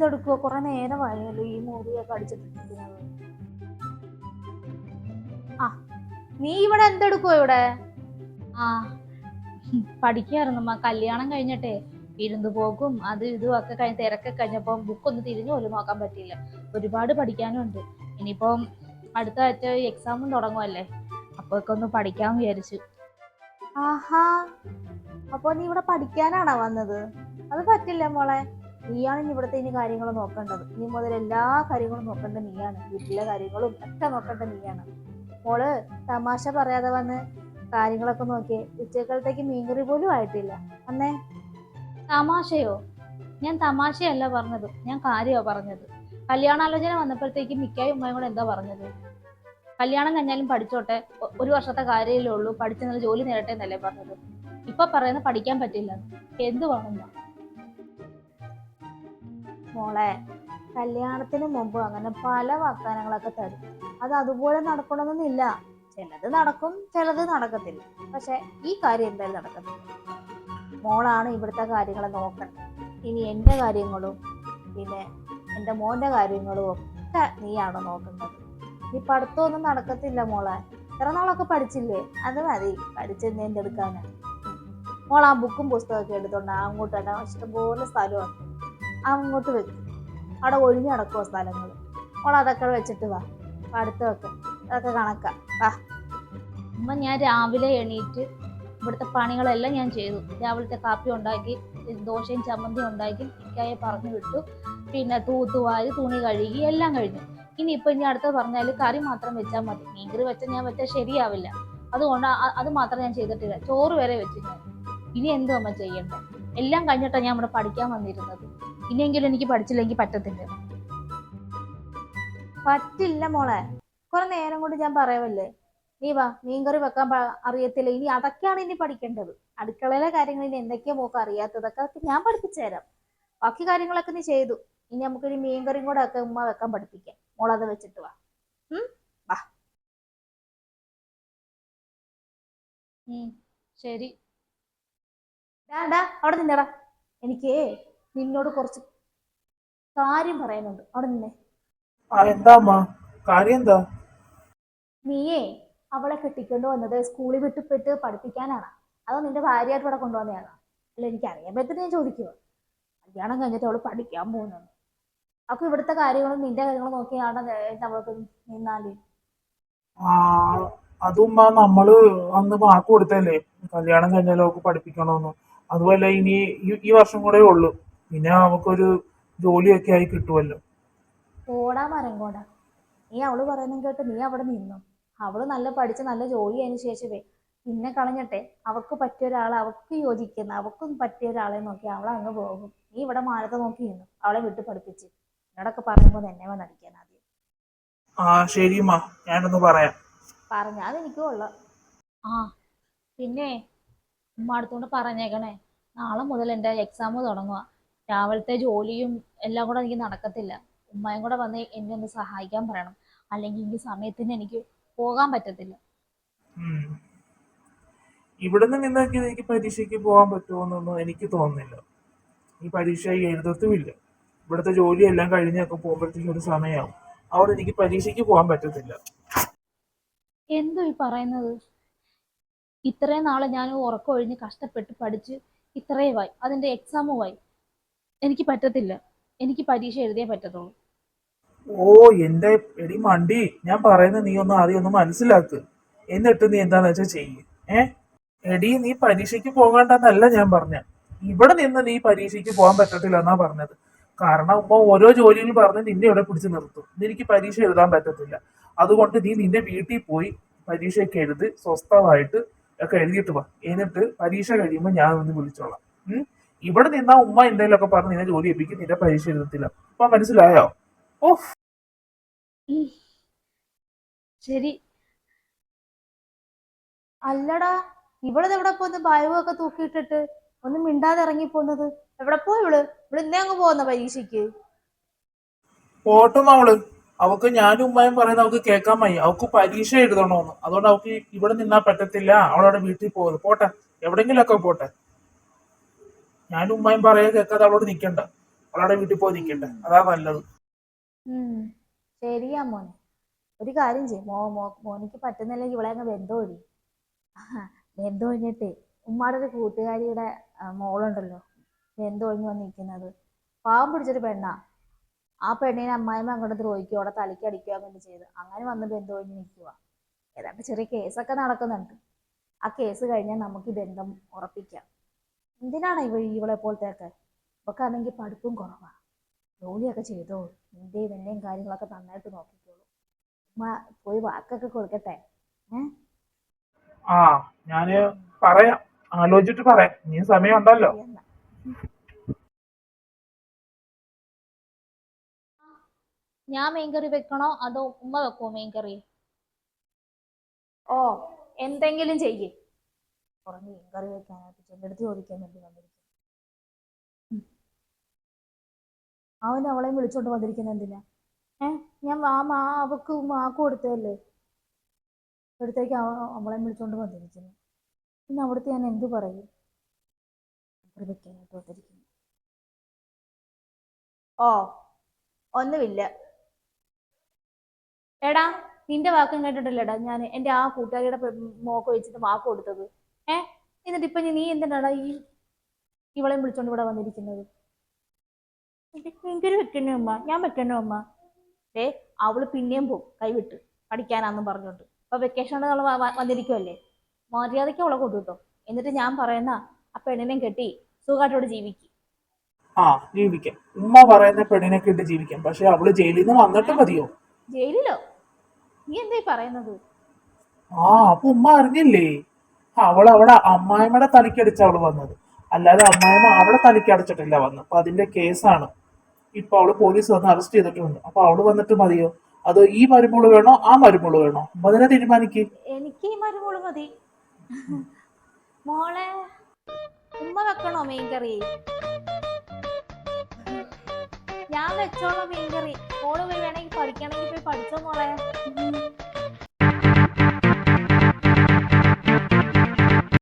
എന്തെടുക്കുവോ? കുറെ നേരമായല്ലോ ഈ മുറിയൊക്കെ അടിച്ചിട്ടിരിക്കുന്നത്. ആ നീ ഇവിടെ എന്തെടുക്കുവോ ഇവിടെ? ആ പഠിക്കായിരുന്നമ്മ. കല്യാണം കഴിഞ്ഞിട്ടേ വിരുന്ന് പോകും അത് ഇതും ഒക്കെ കഴിഞ്ഞ് തിരക്കൊക്കെ കഴിഞ്ഞപ്പോൾ ബുക്കൊന്നും തിരിഞ്ഞു പോലും നോക്കാൻ പറ്റിയില്ല. ഒരുപാട് പഠിക്കാനുണ്ട്. ഇനിയിപ്പം അടുത്ത ആഴ്ച എക്സാമും തുടങ്ങുമല്ലേ അപ്പോൾ ഒക്കെ ഒന്ന് പഠിക്കാൻ വിചാരിച്ചു. ആഹാ അപ്പൊ നീ ഇവിടെ പഠിക്കാനാണോ വന്നത്? അത് പറ്റില്ല മോളെ. നീയാണ് ഇനി ഇവിടുത്തെ ഇനി കാര്യങ്ങൾ നോക്കേണ്ടത്. ഇനി മുതൽ എല്ലാ കാര്യങ്ങളും നോക്കേണ്ടത് നീയാണ്. വീട്ടിലെ കാര്യങ്ങളും ഒക്കെ നോക്കേണ്ടത് നീയാണ്. മോൾ തമാശ പറയാതെ വന്ന് കാര്യങ്ങളൊക്കെ നോക്കിയേ ഉച്ചക്കാലത്തേക്ക് മീൻകറി പോലും ആയിട്ടില്ല. അന്നേ തമാശയോ? ഞാൻ തമാശയല്ല പറഞ്ഞത്. ഞാൻ കാര്യമാണ് പറഞ്ഞത്. കല്യാണാലോചന വന്നപ്പോഴത്തേക്ക് മിക്കായി ഉമ്മയും കൂടെ എന്താ പറഞ്ഞത്? കല്യാണം കഴിഞ്ഞാലും പഠിച്ചോട്ടെ. ഒരു വർഷത്തെ കാര്യമല്ലേ ഉള്ളൂ. പഠിച്ചു ജോലി നേരട്ടെ എന്നല്ലേ പറഞ്ഞത്. ഇപ്പൊ പറയുന്നത് പഠിക്കാൻ പറ്റില്ല. എന്ത് മോളെ കല്യാണത്തിന് മുമ്പ് അങ്ങനെ പല വാഗ്ദാനങ്ങളൊക്കെ തരും. അത് അതുപോലെ നടക്കണമെന്നില്ല. ചിലത് നടക്കും ചിലത് നടക്കത്തില്ല. പക്ഷെ ഈ കാര്യം എന്തായാലും നടക്കത്തില്ല. മോളാണ് ഇവിടുത്തെ കാര്യങ്ങൾ നോക്കണം ഇനി എന്റെ കാര്യങ്ങളും പിന്നെ എന്റെ മോന്റെ കാര്യങ്ങളും ഒക്കെ നീയാണ് നോക്കേണ്ടത്? നീ പഠിത്തമൊന്നും നടക്കത്തില്ല മോളെ. ഇത്ര നാളൊക്കെ പഠിച്ചില്ലേ? അത് മതി പഠിച്ചെന്ന് എന്തെടുക്കാനാ മോൾ ആ ബുക്കും പുസ്തകമൊക്കെ എടുത്തോണ്ട് അങ്ങോട്ട് തന്നെ ഇഷ്ടംപോലെ സ്ഥലമാണ് അങ്ങോട്ട് വെക്കും. അവിടെ ഒഴിഞ്ഞു കിടക്കുമോ സ്ഥലങ്ങൾ അവിടെ അതൊക്കെ വെച്ചിട്ട് വാ. അടുത്ത് പഠിത്തമൊക്കെ അതൊക്കെ കണക്കാ. വാ. അമ്മ ഞാൻ രാവിലെ എണീറ്റ് ഇവിടുത്തെ പണികളെല്ലാം ഞാൻ ചെയ്തു. രാവിലത്തെ കാപ്പി ഉണ്ടാക്കി ദോശയും ചമ്മന്തിയും ഉണ്ടാക്കി ഇക്കായെ പറഞ്ഞു വിട്ടു. പിന്നെ തൂത്തുവാരി തുണി കഴുകി എല്ലാം കഴിഞ്ഞു. ഇനി ഇപ്പം ഇനി അടുത്ത് പറഞ്ഞാൽ കറി മാത്രം വെച്ചാൽ മതി. മീൻകറി വെച്ചാൽ ഞാൻ വെച്ചാൽ ശരിയാവില്ല. അതുകൊണ്ട് അത് മാത്രം ഞാൻ ചെയ്തിട്ടില്ല. ചോറ് വരെ വെച്ചിട്ടുണ്ട്. ഇനി എന്തോ അമ്മ ചെയ്യണ്ടേ? എല്ലാം കഴിഞ്ഞിട്ടാണ് ഞാൻ ഇവിടെ പഠിക്കാൻ വന്നിരുന്നത്. ഇനിയെങ്കിലും എനിക്ക് പഠിച്ചില്ലെങ്കിൽ പറ്റത്തില്ല. പറ്റില്ല മോളെ. കുറെ നേരം കൊണ്ട് ഞാൻ പറയാമല്ലേ നീ വാ മീൻകറി വെക്കാൻ അറിയത്തില്ല. ഇനി അതൊക്കെയാണ് ഇനി പഠിക്കേണ്ടത്. അടുക്കളയിലെ കാര്യങ്ങൾ ഇനി എന്തൊക്കെയാ മോക്ക് അറിയാത്തതൊക്കെ അതൊക്കെ ഞാൻ പഠിപ്പിച്ചു തരാം. ബാക്കി കാര്യങ്ങളൊക്കെ നീ ചെയ്തു. ഇനി നമുക്ക് ഇനി മീൻകറിയും കൂടെ ഒക്കെ ഉമ്മ വെക്കാൻ പഠിപ്പിക്കാം. മോളത് വെച്ചിട്ട് വാ. ഉം? ശരി. ഡാ അവിടെ നിന്നടാ. എനിക്ക് നിന്നോട് കുറച്ച് കാര്യം പറയാനുണ്ട്. അവിടെ നിന്നെ. എന്താ കാര്യം എന്താ? നീയേ അവളെ കെട്ടിക്കൊണ്ട് വന്നത് സ്കൂളിൽ വിട്ടുപെട്ട് പഠിപ്പിക്കാനാണ്. അതോ നിന്റെ ഭാര്യയായിട്ട് ഇവിടെ കൊണ്ടുവന്നതാണോ അല്ല എനിക്ക് അറിയാൻ പറ്റുന്ന ഞാൻ ചോദിക്കുക കല്യാണം കഴിഞ്ഞിട്ട് അവൾ പഠിക്കാൻ പോകുന്നത് അപ്പൊ ഇവിടുത്തെ കാര്യങ്ങളും നിന്റെ കാര്യങ്ങളും നോക്കിയാണ് അവൾക്ക് നിന്നാൽ? അതുമ്മ നമ്മൾ അന്ന് വാക്ക് കൊടുത്തല്ലേ കല്യാണം കഴിഞ്ഞാലും അവൾക്ക് പഠിപ്പിക്കണമെന്ന് അതുപോലെ ഇനി ഈ വർഷം കൂടെ ഉള്ളു. പിന്നെ അവക്കൊരു ജോലിയൊക്കെ ആയി കിട്ടുമല്ലോ ഓടാ മരം കോടാ. നീ അവൾ പറയുന്നത് കേട്ട് നീ അവിടെ നിന്നു. അവൾ നല്ല പഠിച്ച് നല്ല ജോലി അതിന് ശേഷമേ പിന്നെ കളഞ്ഞിട്ടെ അവക്ക് പറ്റിയ ഒരാളെ അവക്ക് യോജിക്കുന്ന അവക്കും പറ്റിയ ഒരാളെ നോക്കി അവളെ അങ്ങ് പോകും. നീ ഇവിടെ മാനത്തെ നോക്കി നിന്നു. അവളെ വിട്ടു പഠിപ്പിച്ച്. എന്നോടൊക്കെ പറയുമ്പോൾ എന്നെ വന്ന് അടിക്കാൻ ആദ്യം. ആ ശരിമ്മ ഞാനൊന്ന് പറയാം. പറഞ്ഞാൽ അതെനിക്കും ഉള്ള. ആ പിന്നെ ഉമ്മ അടുത്തോണ്ട് പറഞ്ഞേക്കണേ. നാളെ മുതൽ എന്റെ എക്സാം തുടങ്ങുക രാവിലത്തെ ജോലിയും എല്ലാം കൂടെ എനിക്ക് നടക്കത്തില്ല. ഉമ്മയും കൂടെ വന്ന് എന്നെ ഒന്ന് സഹായിക്കാൻ പറയണം. അല്ലെങ്കിൽ ഈ സമയത്തിന് എനിക്ക് പോകാൻ പറ്റത്തില്ല. ഇവിടുന്ന് നിന്നൊക്കെ എനിക്ക് പരീക്ഷയ്ക്ക് പോകാൻ പറ്റുമോന്നൊന്നും എനിക്ക് തോന്നുന്നില്ല. ഈ പരീക്ഷ എഴുതത്തുമില്ല. ഇവിടുത്തെ ജോലിയെല്ലാം കഴിഞ്ഞൊക്കെ പോകുമ്പോഴത്തേക്കും ഒരു സമയമാവും. അവിടെ എനിക്ക് പരീക്ഷയ്ക്ക് പോകാൻ പറ്റത്തില്ല. എന്തോ ഈ പറയുന്നത്? ഇത്രയും നാളെ ഞാൻ ഉറക്കമൊഴിഞ്ഞ് കഷ്ടപ്പെട്ട് പഠിച്ച് ഇത്രയുമായി അതിന്റെ എക്സാമുമായി എനിക്ക് പറ്റത്തില്ല. എനിക്ക് പരീക്ഷ എഴുതിയേ പറ്റത്തുള്ളൂ. ഓ എന്റെ എടി മണ്ടി ഞാൻ പറയുന്നത് നീ ഒന്ന് ആദ്യം ഒന്ന് മനസ്സിലാക്ക്. എന്നിട്ട് നീ എന്താന്ന് വെച്ചാൽ ചെയ്യ്. ഏ? എടി നീ പരീക്ഷയ്ക്ക് പോകണ്ടെന്നല്ല ഞാൻ പറഞ്ഞ. ഇവിടെ നിന്ന് നീ പരീക്ഷയ്ക്ക് പോകാൻ പറ്റത്തില്ല എന്നാ പറഞ്ഞത്. കാരണം ഇപ്പൊ ഓരോ ജോലിയിൽ പറഞ്ഞ് നിന്നെ ഇവിടെ പിടിച്ച് നിർത്തും. നിനക്ക് പരീക്ഷ എഴുതാൻ പറ്റത്തില്ല. അതുകൊണ്ട് നീ നിന്റെ വീട്ടിൽ പോയി പരീക്ഷയൊക്കെ എഴുതി സ്വസ്ഥമായിട്ട് ഒക്കെ എഴുതിയിട്ട് വാ. എന്നിട്ട് പരീക്ഷ കഴിയുമ്പോൾ ഞാൻ ഒന്ന് വിളിച്ചോളാം? ഇവിടെ നിന്നാ ഉമ്മ എന്തെങ്കിലുമൊക്കെ പറഞ്ഞ് നിന്നെ ജോലി ഏൽപ്പിക്കും നിന്റെ പരീക്ഷ എഴുതത്തില്ല. അപ്പൊ മനസ്സിലായോ? ഓഫ് ശരി. അല്ലടാ ഇവളത് എവിടെ പോന്ന് ബായുവൊക്കെ തൂക്കിയിട്ടിട്ട്? ഒന്ന് മിണ്ടാതെ ഇറങ്ങി പോന്നത്. എവിടെ പോയി ഇവൾ? ഇവിടെ ഇന്നേ അങ്ങ് പോകുന്ന പരീക്ഷയ്ക്ക്. പോട്ടും അവൾ. അവക്ക് ഞാനും ഉമ്മയും പറയുന്നത് അവക്ക് കേൾക്കാൻ വയ്യ. അവക്ക് പരീക്ഷ എഴുതണോന്ന്. അതുകൊണ്ട് അവക്ക് ഇവിടെ നിന്നാ പറ്റത്തില്ല. അവളവിടെ വീട്ടിൽ പോകുന്നത് പോട്ടെ. എവിടെങ്കിലുമൊക്കെ പോട്ടെ. ഞാനും ഉമ്മയും പറയാൻ കേൾക്കാതെ അവളോട് നിൽക്കണ്ട അവളുടെ വീട്ടിൽ പോയി നിക്കണ്ട. അതാ നല്ലത്. ശരിയാ മോനെ. ഒരു കാര്യം ചെയ്യും. മോ മോ മോനിക്ക് പറ്റുന്നില്ലെങ്കിൽ ഇവിടെ അങ്ങ് ബന്ധമൊഴി ഒഴി ഉമ്മയുടെ ഒരു കൂട്ടുകാരിയുടെ മോളുണ്ടല്ലോ. ബന്ധമൊഴിഞ്ഞ് ഒഴിഞ്ഞു വന്നിരിക്കുന്നത് പാവം പിടിച്ചൊരു പെണ്ണാ. ആ പെണ്ണിനെ അമ്മായിമ്മ അങ്ങോട്ട് ദ്രോഹിക്കുക അവിടെ തലയ്ക്ക് അടിക്കുക അങ്ങോട്ട് ചെയ്ത്. അങ്ങനെ വന്ന് ബന്ധമൊഴിഞ്ഞ് നിൽക്കുക ഏതാണ്ട് ചെറിയ കേസൊക്കെ നടക്കുന്നുണ്ട്. ആ കേസ് കഴിഞ്ഞാൽ നമുക്ക് ബന്ധം ഉറപ്പിക്കാം. എന്തിനാണ് ഇവ ഇവളെ പോലത്തെയൊക്കെ? ഇവക്കാണെങ്കിൽ പഠിപ്പും കുറവാ. ജോലിയൊക്കെ ചെയ്തോളൂ. നിന്റെയും എന്റെയും കാര്യങ്ങളൊക്കെ നന്നായിട്ട് നോക്കിക്കോളൂ. ഉമ്മ പോയി വാക്കൊക്കെ കൊടുക്കട്ടെ? ആ ഞാൻ പറയാം. ആലോചിച്ചിട്ട് പറയാം. നീ സമയമുണ്ടല്ലോ. ഉണ്ടല്ലോ ഞാൻ ഞാൻ മീൻകറി വെക്കണോ? അതോ ഉമ്മ വെക്കുമോ മീൻകറി ഓ എന്തെങ്കിലും ചെയ്യേ. കുറഞ്ഞ് കറി വെക്കാനായിട്ട് അടുത്ത് ചോദിക്കാൻ വേണ്ടി വന്നിരിക്കും അവൻ അവളെയും വിളിച്ചോണ്ട് വന്നിരിക്കുന്ന എന്തിനാ? ഏ ഞാൻ ആ മാ അവക്ക് മാക്ക് കൊടുത്തതല്ലേ? അടുത്തേക്ക് അവ അവളെയും വിളിച്ചോണ്ട് വന്നിരിക്കുന്നു. പിന്നെ അവിടുത്തെ ഞാൻ എന്ത് പറയും? കറി വെക്കാനായിട്ട് വന്നിരിക്കുന്നു. ഓ ഒന്നുമില്ല. എടാ നിന്റെ വാക്കും കേട്ടിട്ടില്ലടാ ഞാൻ എന്റെ ആ കൂട്ടുകാരിയുടെ മോക്ക് വെച്ചിട്ട് വാക്ക് കൊടുത്തത്. ഏ? എന്നിട്ട് ഇപ്പൊ നീ എന്തിനാടാ ഈ ഇവളെ വിളിച്ചോണ്ട് ഇവിടെ വന്നിരിക്കുന്നത്? എനിക്കൊരു വെക്കണേ അമ്മ ഞാൻ വെക്കണേ അമ്മ ഏ അവൾ പിന്നെയും പോകും കൈവിട്ട് പഠിക്കാനാന്നും പറഞ്ഞോണ്ട്. ഇപ്പൊ വെക്കേഷൻ അവൾ വന്നിരിക്കുമല്ലേ മര്യാദയ്ക്ക് അവളെ കൊണ്ടുട്ടോ എന്നിട്ട് ഞാൻ പറയുന്ന ആ പെണ്ണിനെയും കെട്ടി സുഖമായിട്ടോട് ജീവിക്കും. ആ ജീവിക്കാം. ഉമ്മ പറയുന്ന പെണ്ണിനെ കിട്ടി ജീവിക്കാം. പക്ഷെ അവൾ ജയിലിൽ നിന്ന് വന്നിട്ട് മതിയോ? ജയിലിലോ? നീ എന്തായി പറയുന്നത്? ആ അപ്പൊ ഉമ്മ അറിഞ്ഞില്ലേ? അവൾ അവിടെ അമ്മായിമ്മയുടെ തലക്കടിച്ച അവൾ വന്നത്. അല്ലാതെ അമ്മായിമ്മ അവളെ തലക്കടിച്ചിട്ടില്ല വന്നത്. അപ്പൊ അതിന്റെ കേസാണ്. ഇപ്പൊ അവൾ പോലീസ് വന്ന് അറസ്റ്റ് ചെയ്തിട്ടുണ്ട്. അപ്പൊ അവൾ വന്നിട്ട് മതിയോ? അതോ ഈ മരുമോൾ വേണോ? ആ മരുമോൾ വേണോ? ഉമ്മ തന്നെ തീരുമാനിക്ക്. എനിക്ക് ഈ മരുമോൾ മതി. മോളെ ഉമ്മ വെക്കണോ മീൻകറി? ഞാൻ വെച്ചോളാം മീൻകറി. മോൾ പോയി വേണമെങ്കിൽ പഠിക്കണമെങ്കിൽ പോയി പഠിച്ചോ മോളെ?